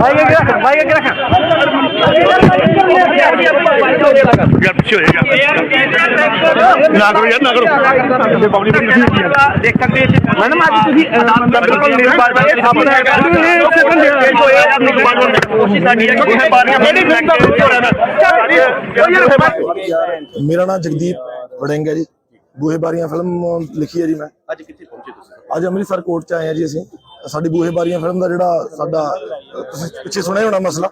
ਭਾਈ ਇਹ ਰੱਖ ਭਾਈ ਇਹ ਰੱਖ। ਯਾਰ ਪਿੱਛੇ ਹੋ ਜਾ ਨਾ ਕਰੋ ਯਾਰ ਨਾ ਕਰੋ ਪਬਲਿਕ ਇਕੱਠੀ ਹੁੰਦੀ ਹੈ ਦੇਖਾਂਗੇ ਮੈਡਮ ਅੱਜ ਤੁਸੀਂ ਬਿਲਕੁਲ ਨਿਰਬਾਰ ਬਾਰੇ ਆਪਣਾ ਕੋਸ਼ਿਸ਼ ਸਾਡੀ ਹੈ ਕਿ ਬਾਰੀਆਂ ਬੜੀ ਮੇਰਾ ਨਾਮ ਜਗਦੀਪ ਵੜਿੰਗ ਹੈ ਜੀ। ਬੂਹੇ ਬਾਰੀਆਂ ਫਿਲਮ ਲਿਖੀ ਹੈ ਜੀ ਮੈਂ। ਅੱਜ ਕਿੱਥੇ ਪਹੁੰਚੇ ਤੁਸੀਂ? ਅੱਜ ਅੰਮ੍ਰਿਤਸਰ ਕੋਰਟ 'ਚ ਆਏ ਹਾਂ ਜੀ ਅਸੀਂ। ਸਾਡੀ ਬੂਹੇ ਬਾਰੀਆਂ ਫਿਲਮ ਦਾ ਜਿਹੜਾ ਸਾਡਾ ਤੁਸੀਂ ਪਿੱਛੇ ਸੁਣਿਆ ਹੋਣਾ ਮਸਲਾ?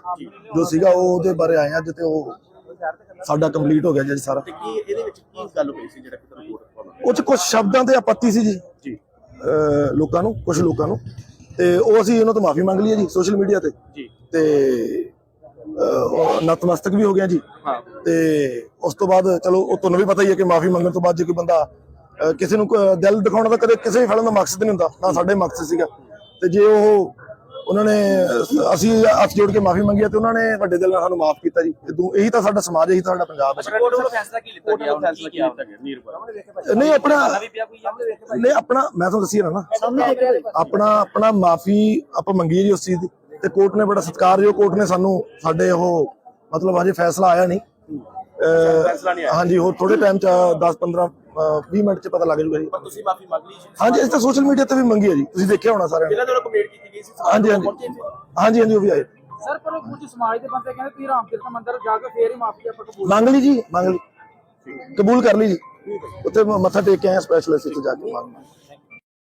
ਜੋ ਸੀਗਾ ਉਹ ਉਹਦੇ ਬਾਰੇ ਆਏ ਹਾਂ ਜਿੱਤੇ ਉਹ ਸਾਡਾ ਕੰਪਲੀਟ ਹੋ ਗਿਆ ਜੀ ਸਾਰਾ। ਤੇ ਕੀ ਇਹਦੇ ਵਿੱਚ ਕੀ ਗੱਲ ਹੋਈ ਸੀ ਜਿਹੜਾ ਕਿ ਤੁਹਾਨੂੰ ਰਿਪੋਰਟ ਪਾਉਣਾ ਉਹ 'ਚ ਕੁਝ ਸ਼ਬਦਾਂ ਤੇ ਆਪੱਤੀ ਸੀ ਜੀ। ਜੀ। ਲੋਕਾਂ ਨੂੰ ਕੁਝ ਲੋਕਾਂ ਨੂੰ। ਤੇ ਉਹ ਅਸੀਂ ਉਹਨਾਂ ਤੋਂ ਮਾਫੀ ਮੰਗ ਲਈ ਹੈ ਜੀ ਸੋਸ਼ਲ ਮੀਡੀਆ ਤੇ। ਜੀ। ਤੇ ਨਤਮਸਤਕ ਵੀ ਹੋ ਗਿਆ ਜੀ। ਹਾਂ। ਤੇ ਉਸ ਤੋਂ ਬਾਅਦ ਚਲੋ ਉਹ ਤੁਹਾਨੂੰ ਵੀ ਪਤਾ ਹੀ ਹੈ ਕਿ ਮਾਫੀ ਮੰਗਣ ਤੋਂ ਬਾਅਦ ਜੇ ਕੋਈ ਬੰਦਾ ਕਿਸੇ ਨੂੰ ਦਿਲ ਦਿਖਾਉਣਾ ਤਾਂ ਕਦੇ ਕਿਸੇ ਵੀ ਫਿਲਮ ਦਾ ਮਕਸਦ ਨਹੀਂ ਹੁੰਦਾ ਨਾ ਸਾਡੇ ਮਕਸਦ ਸੀਗਾ। ਤੇ ਜੇ ਉਹ ਉਹਨਾਂ ਨੇ ਅਸੀਂ ਹੱਥ ਜੋੜ ਕੇ ਮਾਫੀ ਮੰਗੀ ਤੇ ਉਹਨਾਂ ਨੇ ਵੱਡੇ ਦਿਲ ਨਾਲ ਸਾਨੂੰ ਮਾਫ ਕੀਤਾ ਜੀ। ਇਦੋਂ ਇਹੀ ਤਾਂ ਸਾਡਾ ਸਮਾਜ ਇਹੀ ਤਾਂ ਸਾਡਾ ਪੰਜਾਬ ਹੈ। ਕੋਰਟ ਵੱਲੋਂ ਫੈਸਲਾ ਕੀ ਲਿੱਤਾ ਗਿਆ? ਫੈਸਲਾ ਕੀ ਲਿੱਤਾ ਗਿਆ? ਨੀਰਪੁਰ ਨਹੀਂ ਆਪਣਾ ਨਹੀਂ ਆਪਣਾ ਮੈਂ ਤੁਹਾਨੂੰ ਦੱਸੀ ਨਾ। ਆਪਣਾ ਆਪਣਾ ਮਾਫੀ ਆਪਾਂ ਮੰਗੀ ਜੀ ਉਸ ਚੀਜ਼ ਦੀ। ਤੇ ਕੋਰਟ ਨੇ ਬੜਾ ਸਤਿਕਾਰਯੋਗ ਕੋਰਟ ਨੇ ਸਾਨੂੰ ਸਾਡੇ ਉਹ ਮਤਲਬ ਹਜੇ ਫੈਸਲਾ ਆਇਆ ਨਹੀਂ। ਅਹ, ਫੈਸਲਾ ਨਹੀਂ ਆਇਆ। ਹਾਂਜੀ ਹੋਰ ਥੋੜੇ ਟਾਈਮ ਚ 10 15 20 ਮਿੰਟ ਚ ਪਤਾ ਲੱਗ ਜਾਊਗਾ ਜੀ। ਪਰ ਤੁਸੀਂ ਮਾਫੀ ਮੰਗ ਲਈ ਸੀ। ਹਾਂਜੀ ਇਸ ਤਾਂ ਸੋਸ਼ਲ ਮੀਡੀਆ ਤੇ ਵੀ ਮੰਗੀ ਹੈ ਜੀ। ਤੁਸੀਂ ਦੇਖਿਆ ਹੋਣਾ ਸਾਰਿਆਂ ਨੇ। ਜਿਹਨਾਂ ਤੋਂ ਕੰਪਲੀਟ ਕੀਤੀ ਗਈ ਸੀ ਹਾਂਜੀ ਹਾਂਜੀ। ਹਾਂਜੀ ਹਾਂਜੀ ਉਹ ਵੀ ਆਏ। ਸਰ ਪਰ ਉਹ ਕੁਝ ਸਮਾਜ ਦੇ ਬੰਦੇ ਕਹਿੰਦੇ ਤੁਸੀਂ ਰਾਮਕ੍ਰਿਸ਼ਨ ਮੰਦਿਰ ਜਾ ਕੇ ਫੇਰ ਹੀ ਮਾਫੀ ਆਪਾਂ ਕਬੂਲ ਮੰਗ ਲਈ ਜੀ ਮੰਗ ਲਈ। ਕਬੂਲ ਕਰ ਲਈ ਜੀ। ਉੱਥੇ ਮੱਥਾ ਟੇਕ ਕੇ ਆਏ ਸਪੈਸ਼ਲਿਸਟ ਇੱਥੇ ਜਾ ਕੇ ਮੰਗ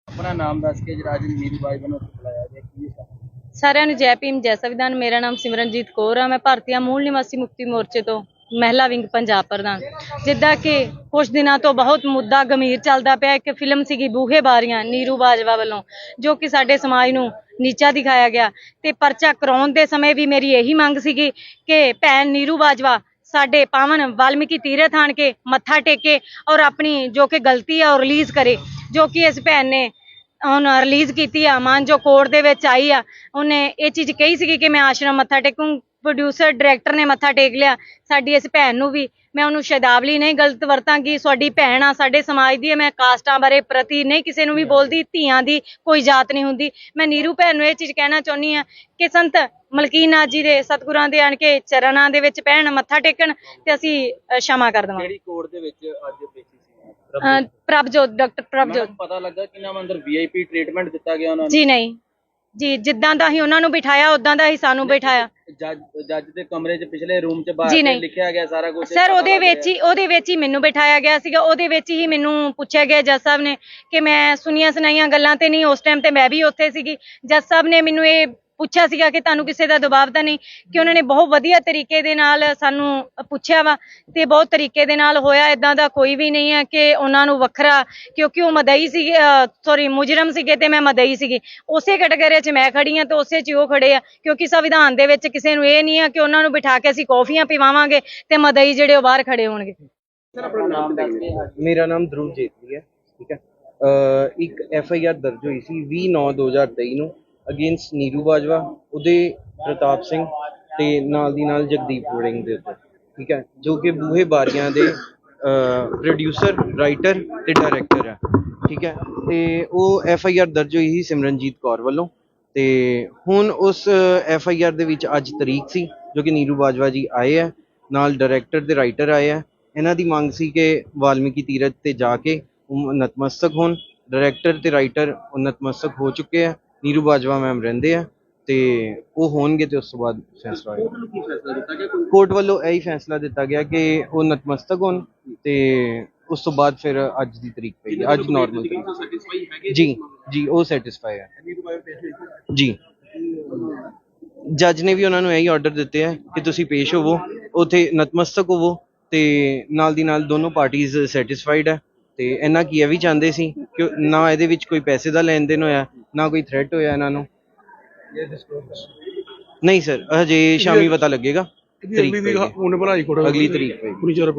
ਆਪਣਾ ਨਾਮ ਦੱਸ ਕੇ ਜਰਾਜ ਨੀਰੂ ਬਾਈ ਵੱਲੋਂ ਬੁਲਾਇਆ ਗਿਆ ਕੀ ਹੈ? ਸਾਰਿਆਂ ਨੂੰ ਜੈ ਭੀਮ ਜੈ ਸੰਵਿਧਾਨ। ਮੇਰਾ ਨਾਮ ਸਿਮਰਨਜੀਤ ਕੌਰ ਆ। ਮੈਂ ਭਾਰਤੀయ ਮੂਲ ਨਿਵਾਸੀ ਮੁਕਤੀ ਮੋਰਚੇ ਤੋਂ। ਮਹਿਲਾ ਵਿੰਗ ਪੰਜਾਬ ਪ੍ਰਧਾਨ। ਜਿੱਦਾਂ ਕਿ ਕੁਝ ਦਿਨਾਂ ਤੋਂ ਬਹੁਤ ਮੁੱਦਾ ਗੰਭੀਰ ਚੱਲਦਾ ਪਿਆ ਇੱਕ ਫਿਲਮ ਸੀਗੀ ਬੂਹੇ ਬਾਰੀਆਂ ਨੀਰੂ ਬਾਜਵਾ ਵੱਲੋਂ, ਜੋ ਕਿ ਸਾਡੇ ਸਮਾਜ ਨੂੰ ਨੀਚਾ ਦਿਖਾਇਆ ਗਿਆ। ਤੇ ਪਰਚਾ ਕਰਾਉਣ ਦੇ ਸਮੇਂ ਵੀ ਮੇਰੀ ਇਹੀ ਮੰਗ ਸੀਗੀ ਕਿ ਭੈਣ ਨੀਰੂ ਬਾਜਵਾ ਸਾਡੇ ਪਾਵਨ ਵਾਲਮੀਕੀ ਤੀਰਥ ਆਣ ਕੇ ਮੱਥਾ ਟੇਕੇ ਔਰ ਆਪਣੀ ਜੋ ਕਿ ਗਲਤੀ ਆ ਉਹ ਰਿਲੀਜ਼ ਕਰੇ, ਜੋ ਕਿ ਇਸ ਭੈਣ ਨੇ ਹੁਣ ਰਿਲੀਜ਼ ਕੀਤੀ ਆ। ਮਾਨ ਜੋ ਕੋਰਟ ਦੇ ਵਿੱਚ ਆਈ ਆ। ਉਹਨੇ ਇਹ ਚੀਜ਼ ਕਹੀ ਸੀਗੀ ਕਿ ਮੈਂ ਆਸ਼ਰਮ ਮੱਥਾ ਟੇਕੂੰ ਪ੍ਰੋਡਿਊਸਰ ਡਾਇਰੈਕਟਰ ਨੇ ਮੱਥਾ ਟੇਕ ਲਿਆ ਸਾਡੀ ਇਸ ਭੈਣ ਨੂੰ ਵੀ। ਮੈਂ ਉਹਨੂੰ ਸ਼ਬਦਾਵਲੀ ਨਹੀਂ ਗਲਤ ਵਰਤਾਂਗੀ ਸਾਡੀ ਭੈਣ ਆ ਸਾਡੇ ਸਮਾਜ ਦੀ ਹੈ ਮੈਂ ਕਾਸਟਾਂ ਬਾਰੇ ਪ੍ਰਤੀ ਨਹੀਂ ਕਿਸੇ ਨੂੰ ਵੀ ਬੋਲਦੀ ਧੀਆਂ ਦੀ ਕੋਈ ਜਾਤ ਨਹੀਂ ਹੁੰਦੀ। ਮੈਂ ਨੀਰੂ ਭੈਣ ਨੂੰ ਇਹ ਚੀਜ਼ ਕਹਿਣਾ ਚਾਹੁੰਦੀ ਆ ਕਿ ਸੰਤ ਮਲਕੀਨਾ ਜੀ ਦੇ ਸਤਗੁਰਾਂ ਦੇ ਆਣ ਕੇ ਚਰਨਾਂ ਦੇ ਵਿੱਚ ਪੈਣ ਮੱਥਾ ਟੇਕਣ ਤੇ ਅਸੀਂ ਸ਼ਮਾ ਕਰ ਦਵਾਂ ਕਿਹੜੀ ਕੋਰਟ ਦੇ ਵਿੱਚ ਅੱਜ ਪੇਸ਼ੀ ਸੀ? ਪ੍ਰਭਜੋਤ। ਡਾਕਟਰ ਪ੍ਰਭਜੋਤ। ਪਤਾ ਲੱਗਾ ਕਿ ਨਾਮ ਅੰਦਰ ਵੀਆਈਪੀ ਟ੍ਰੀਟਮੈਂਟ ਦਿੱਤਾ ਗਿਆ ਉਹਨਾਂ ਨੂੰ। ਜੀ ਨਹੀਂ। ਜੀ ਜਿੱਦਾਂ ਦਾ ਅਸੀਂ ਉਹਨਾਂ ਨੂੰ ਬਿਠਾਇਆ ਉਦਾਂ ਦਾ ਹੀ ਸਾਨੂੰ ਬਿਠਾਇਆ। ਜੱਜ ਜੱਜ ਦੇ ਕਮਰੇ 'ਚ ਪਿਛਲੇ ਰੂਮ 'ਚ ਬਾਹਰ। ਲਿਖਿਆ ਗਿਆ ਸਾਰਾ ਕੁਝ ਸਰ ਉਹਦੇ ਵਿੱਚ ਹੀ ਉਹਦੇ ਵਿੱਚ ਹੀ ਮੈਨੂੰ ਬਿਠਾਇਆ ਗਿਆ ਸੀਗਾ ਉਹਦੇ ਵਿੱਚ ਹੀ ਮੈਨੂੰ ਪੁੱਛਿਆ ਗਿਆ ਜੱਜ ਸਾਹਿਬ ਨੇ ਕਿ ਮੈਂ ਸੁਣੀਆਂ ਸੁਣਾਈਆਂ ਗੱਲਾਂ ਤੇ ਨਹੀਂ ਉਸ ਟਾਈਮ ਤੇ ਮੈਂ ਵੀ ਉੱਥੇ ਸੀਗੀ ਜੱਜ ਸਾਹਿਬ ਨੇ ਮੈਨੂੰ ਇਹ ਪੁੱਛਿਆ ਸੀਗਾ ਕਿ ਤੁਹਾਨੂੰ ਕਿਸੇ ਦਾ ਦਬਾਅ ਤਾਂ ਨਹੀਂ ਕਿ ਉਹਨਾਂ ਨੇ ਬਹੁਤ ਵਧੀਆ ਤਰੀਕੇ ਦੇ ਨਾਲ ਸਾਨੂੰ ਪੁੱਛਿਆ ਵਾ ਤੇ ਬਹੁਤ ਤਰੀਕੇ ਦੇ ਨਾਲ ਹੋਇਆ ਇਦਾਂ ਦਾ ਕੋਈ ਵੀ ਨਹੀਂ ਹੈ ਕਿ ਉਹਨਾਂ ਨੂੰ ਵੱਖਰਾ ਕਿਉਂਕਿ ਉਹ ਮਦਈ ਸੀਗੇ ਸੌਰੀ ਮੁਜਰਮ ਸੀਗੇ ਤੇ ਮੈਂ ਮਦਈ ਸੀਗੀ। ਉਸੇ ਕੈਟਾਗਰੀ 'ਚ ਮੈਂ ਖੜੀ ਹਾਂ ਤੇ ਉਸੇ 'ਚ ਹੀ ਉਹ ਖੜੇ ਆ ਕਿਉਂਕਿ ਸੰਵਿਧਾਨ ਦੇ ਵਿੱਚ ਕਿਸੇ ਨੂੰ ਇਹ ਨਹੀਂ ਆ ਕਿ ਉਹਨਾਂ ਨੂੰ ਬਿਠਾ ਕੇ ਅਸੀਂ ਕੌਫੀਆਂ ਪਿਵਾਵਾਂਗੇ ਤੇ ਮਦਈ ਜਿਹੜੇ ਉਹ ਬਾਹਰ ਖੜੇ ਹੋਣਗੇ। ਮੇਰਾ ਨਾਮ ਧਰੁਵ ਜੇਤਲੀ ਹੈ ਠੀਕ ਹੈ। ਅਹ ਇੱਕ ਐਫ ਆਈ ਆਰ ਦਰਜ ਹੋਈ ਸੀ 20/9/2023 ਨੂੰ। ਅਗੇਂਸਟ ਨੀਰੂ ਬਾਜਵਾ ਉਹਦੇ ਪ੍ਰਤਾਪ ਸਿੰਘ ਤੇ ਨਾਲ ਦੀ ਨਾਲ ਜਗਦੀਪ ਵੜਿੰਗ ਦੇ ਉੱਤੇ, ਠੀਕ ਹੈ, ਜੋ ਕਿ ਬੂਹੇ ਬਾਰੀਆਂ ਦੇ ਪ੍ਰੋਡਿਊਸਰ ਰਾਈਟਰ ਤੇ ਡਾਇਰੈਕਟਰ ਹੈ, ਠੀਕ ਹੈ, ਤੇ ਉਹ ਐਫ ਆਈ ਆਰ ਦਰਜ ਹੋਈ ਸੀ ਸਿਮਰਨਜੀਤ ਕੌਰ ਵੱਲੋਂ, ਤੇ ਹੁਣ ਉਸ ਐਫ ਆਈ ਆਰ ਦੇ ਵਿੱਚ ਅੱਜ ਤਰੀਕ ਸੀ, ਜੋ ਕਿ ਨੀਰੂ ਬਾਜਵਾ ਜੀ ਆਏ ਹੈ, ਨਾਲ ਡਾਇਰੈਕਟਰ ਤੇ ਰਾਈਟਰ ਆਏ ਹੈ, ਇਹਨਾਂ ਦੀ ਮੰਗ ਸੀ ਕਿ ਵਾਲਮੀਕੀ ਤੀਰਥ ਤੇ ਜਾ ਕੇ ਉਹ ਨਤਮਸਤਕ ਹੋਣ ਡਾਇਰੈਕਟਰ ਤੇ ਰਾਈਟਰ ਉਹ ਨਤਮਸਤਕ ਹੋ ਚੁੱਕੇ ਆ ਨੀਰੂ ਬਾਜਵਾ ਮੈਮ ਰਹਿੰਦੇ ਆ ਤੇ ਉਹ ਹੋਣਗੇ ਤੇ ਉਸ ਤੋਂ ਬਾਅਦ ਫੈਸਲਾ ਹੋਏਗਾ। ਕੋਰਟ ਵੱਲੋਂ ਇਹੀ ਫੈਸਲਾ ਦਿੱਤਾ ਗਿਆ ਕਿ ਉਹ ਨਤਮਸਤਕ ਹੋਣ ਤੇ ਉਸ ਤੋਂ ਬਾਅਦ ਫਿਰ ਅੱਜ ਦੀ ਤਰੀਕ ਪਈ। ਅੱਜ ਨਾਰਮਲ ਤਰੀਕ। ਜੀ ਜੀ ਉਹ ਸੈਟੀਸਫਾਈ ਹੈ ਜੀ। ਜੱਜ ਨੇ ਵੀ ਉਹਨਾਂ ਨੂੰ ਇਹੀ ਆਰਡਰ ਦਿੱਤੇ ਹੈ ਕਿ ਤੁਸੀਂ ਪੇਸ਼ ਹੋਵੋ ਉਥੇ ਨਤਮਸਤਕ ਹੋਵੋ ਤੇ ਨਾਲ ਦੀ ਨਾਲ ਦੋਨੋਂ ਪਾਰਟੀਆਂ ਸੈਟੀਸਫਾਈਡ ਹੈ ਤੇ ਇਹਨਾਂ ਕੀ ਇਹ ਵੀ ਚਾਹੁੰਦੇ ਸੀ ਕਿ ਨਾ ਇਹਦੇ ਵਿੱਚ ਕੋਈ ਪੈਸੇ ਦਾ ਲੈਣ ਦੇਣ ਹੋਇਆ ਨਾ ਕੋਈ ਥ੍ਰੈਟ ਹੋਇਆ ਇਹਨਾਂ ਨੂੰ? ਨਹੀਂ ਸਰ ਹਜੇ ਸ਼ਾਮੀ ਪਤਾ ਲੱਗੇਗਾ। ਤਰੀਕ ਪਈ ਹੈ। ਉਹਨੇ ਬਣਾਈ ਕੋੜਾ ਅਗਲੀ ਤਰੀਕ ਪੁਣੀ ਚਾਰ